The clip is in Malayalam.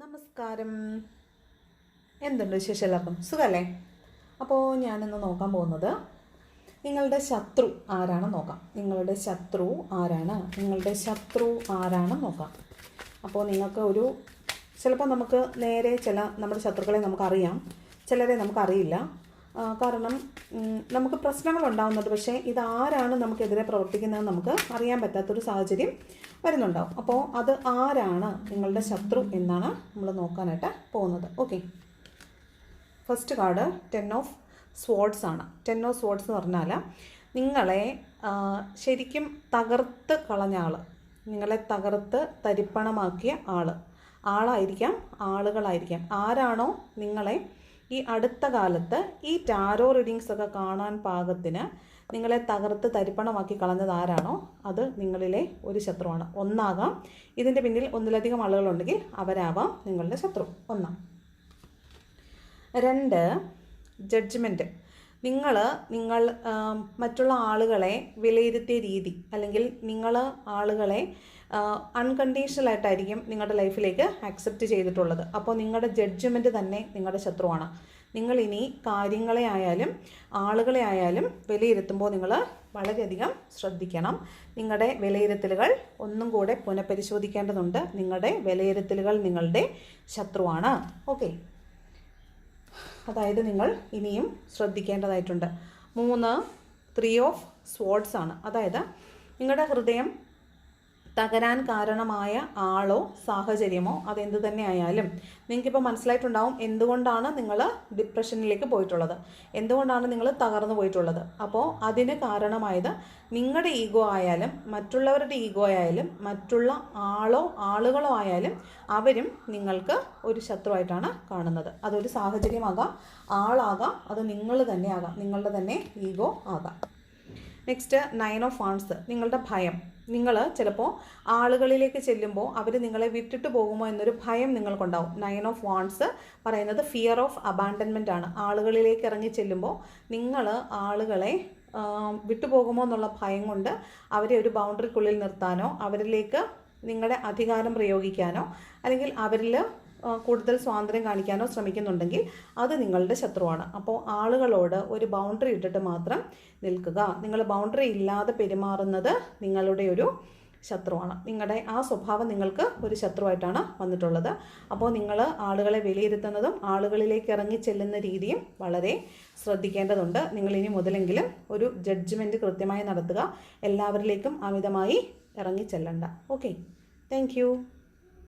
നമസ്കാരം. എന്തുണ്ട് വിശേഷം എല്ലാവർക്കും? സുഖമല്ലേ അപ്പോൾ ഞാനിന്ന് നോക്കാൻ പോകുന്നത് നിങ്ങളുടെ ശത്രു ആരാണെന്ന് നോക്കാം. നിങ്ങളുടെ ശത്രു ആരാണ്? നിങ്ങളുടെ ശത്രു ആരാണെന്ന് നോക്കാം. അപ്പോൾ നിങ്ങൾക്ക് ഒരു ചിലപ്പോൾ നമുക്ക് നേരെ ചില നമ്മുടെ ശത്രുക്കളെ നമുക്കറിയാം. ചിലരെ നമുക്കറിയില്ല. കാരണം നമുക്ക് പ്രശ്നങ്ങൾ ഉണ്ടാകുന്നുണ്ട് പക്ഷേ ഇതാരാണ് നമുക്കെതിരെ പ്രവർത്തിക്കുന്നതെന്ന് നമുക്ക് അറിയാൻ പറ്റാത്തൊരു സാഹചര്യം വരുന്നുണ്ടാവും. അപ്പോൾ അത് ആരാണ് നിങ്ങളുടെ ശത്രു എന്നാണ് നമ്മൾ നോക്കാനായിട്ട് പോകുന്നത്. Okay. First card ten of swords ആണ്. ടെൻ ഓഫ് സ്വാർഡ്സ് എന്ന് പറഞ്ഞാൽ നിങ്ങളെ ശരിക്കും തകർത്ത് കളഞ്ഞ ആൾ നിങ്ങളെ തകർത്ത് തരിപ്പണമാക്കിയ ആൾ ആളായിരിക്കാം ആളുകളായിരിക്കാം. ആരാണോ നിങ്ങളെ ഈ അടുത്ത കാലത്ത് ഈ ടാരോ റീഡിങ്സ് ഒക്കെ കാണാൻ പാകത്തിന് നിങ്ങളെ തകർത്ത് തരിപ്പണമാക്കി കളഞ്ഞത് ആരാണോ? അത് നിങ്ങളിലെ ഒരു ശത്രുവാണ്. ഒന്നാകാം. ഇതിന്റെ പിന്നിൽ ഒന്നിലധികം ആളുകളുണ്ടെങ്കിൽ അവരാവാം നിങ്ങളുടെ ശത്രു. ഒന്നാം. രണ്ട് ജഡ്ജ്മെന്റ് നിങ്ങൾ നിങ്ങൾ മറ്റുള്ള ആളുകളെ വിലയിരുത്തിയ രീതി അല്ലെങ്കിൽ നിങ്ങൾ ആളുകളെ അൺകണ്ടീഷണലായിട്ടായിരിക്കും നിങ്ങളുടെ ലൈഫിലേക്ക് അക്സെപ്റ്റ് ചെയ്തിട്ടുള്ളത്. അപ്പോൾ നിങ്ങളുടെ ജഡ്ജ്മെന്റ് തന്നെ നിങ്ങളുടെ ശത്രുവാണ്. നിങ്ങൾ ഇനി കാര്യങ്ങളെ ആയാലും ആളുകളെ ആയാലും വിലയിരുത്തുമ്പോൾ നിങ്ങൾ വളരെയധികം ശ്രദ്ധിക്കണം. നിങ്ങളുടെ വിലയിരുത്തലുകൾ ഒന്നും കൂടെ പുനഃപരിശോധിക്കേണ്ടതുണ്ട്. നിങ്ങളുടെ വിലയിരുത്തലുകൾ നിങ്ങളുടെ ശത്രുവാണ്. ഓക്കെ അതായത് നിങ്ങൾ ഇനിയും ശ്രദ്ധിക്കേണ്ടതായിട്ടുണ്ട്. മൂന്ന് ത്രീ ഓഫ് സ്വാർഡ്സ് ആണ്. അതായത് നിങ്ങളുടെ ഹൃദയം തകരാൻ കാരണമായ ആളോ സാഹചര്യമോ അതെന്ത് തന്നെ ആയാലും നിങ്ങൾക്കിപ്പോൾ മനസ്സിലായിട്ടുണ്ടാവും എന്തുകൊണ്ടാണ് നിങ്ങൾ ഡിപ്രഷനിലേക്ക് പോയിട്ടുള്ളത്. എന്തുകൊണ്ടാണ് നിങ്ങൾ തകർന്നു പോയിട്ടുള്ളത്. അപ്പോൾ അതിന് കാരണമായത് നിങ്ങളുടെ ഈഗോ ആയാലും മറ്റുള്ളവരുടെ ഈഗോ ആയാലും മറ്റുള്ള ആളോ ആളുകളോ ആയാലും അവരും നിങ്ങൾക്ക് ഒരു ശത്രുവായിട്ടാണ് കാണുന്നത്. അതൊരു സാഹചര്യമാകാം. ആളാകാം. അത് നിങ്ങൾ തന്നെ ആകാം നിങ്ങളുടെ തന്നെ ഈഗോ ആകാം. നെക്സ്റ്റ് നയൻ ഓഫ് വാൺസ് നിങ്ങളുടെ ഭയം. നിങ്ങൾ ചിലപ്പോൾ ആളുകളിലേക്ക് ചെല്ലുമ്പോൾ അവർ നിങ്ങളെ വിട്ടിട്ട് പോകുമോ എന്നൊരു ഭയം നിങ്ങൾക്കുണ്ടാവും. നയൻ ഓഫ് വാൺസ് പറയുന്നത് ഫിയർ ഓഫ് അബാൻഡൻമെന്റ് ആണ്. ആളുകളിലേക്ക് ഇറങ്ങി ചെല്ലുമ്പോൾ നിങ്ങൾ ആളുകളെ വിട്ടുപോകുമോ എന്നുള്ള ഭയം കൊണ്ട് അവരെ ഒരു ബൗണ്ടറിക്കുള്ളിൽ നിർത്താനോ അവരിലേക്ക് നിങ്ങളുടെ അധികാരം പ്രയോഗിക്കാനോ അല്ലെങ്കിൽ അവരിൽ കൂടുതൽ സ്വാതന്ത്ര്യം കാണിക്കാനോ ശ്രമിക്കുന്നുണ്ടെങ്കിൽ അത് നിങ്ങളുടെ ശത്രുവാണ്. അപ്പോൾ ആളുകളോട് ഒരു ബൗണ്ടറി ഇട്ടിട്ട് മാത്രം നിൽക്കുക. നിങ്ങൾ ബൗണ്ടറി ഇല്ലാതെ പെരുമാറുന്നത് നിങ്ങളുടെ ഒരു ശത്രുവാണ്. നിങ്ങളുടെ ആ സ്വഭാവം നിങ്ങൾക്ക് ഒരു ശത്രുവായിട്ടാണ് വന്നിട്ടുള്ളത്. അപ്പോൾ നിങ്ങൾ ആളുകളെ വിലയിരുത്തുന്നതും ആളുകളിലേക്ക് ഇറങ്ങി ചെല്ലുന്ന രീതിയും വളരെ ശ്രദ്ധിക്കേണ്ടതുണ്ട്. നിങ്ങൾ ഇനി മുതലെങ്കിലും ഒരു ജഡ്ജ്മെന്റ് കൃത്യമായി നടത്തുക. എല്ലാവരിലേക്കും അമിതമായി ഇറങ്ങി ചെല്ലണ്ട. Okay thank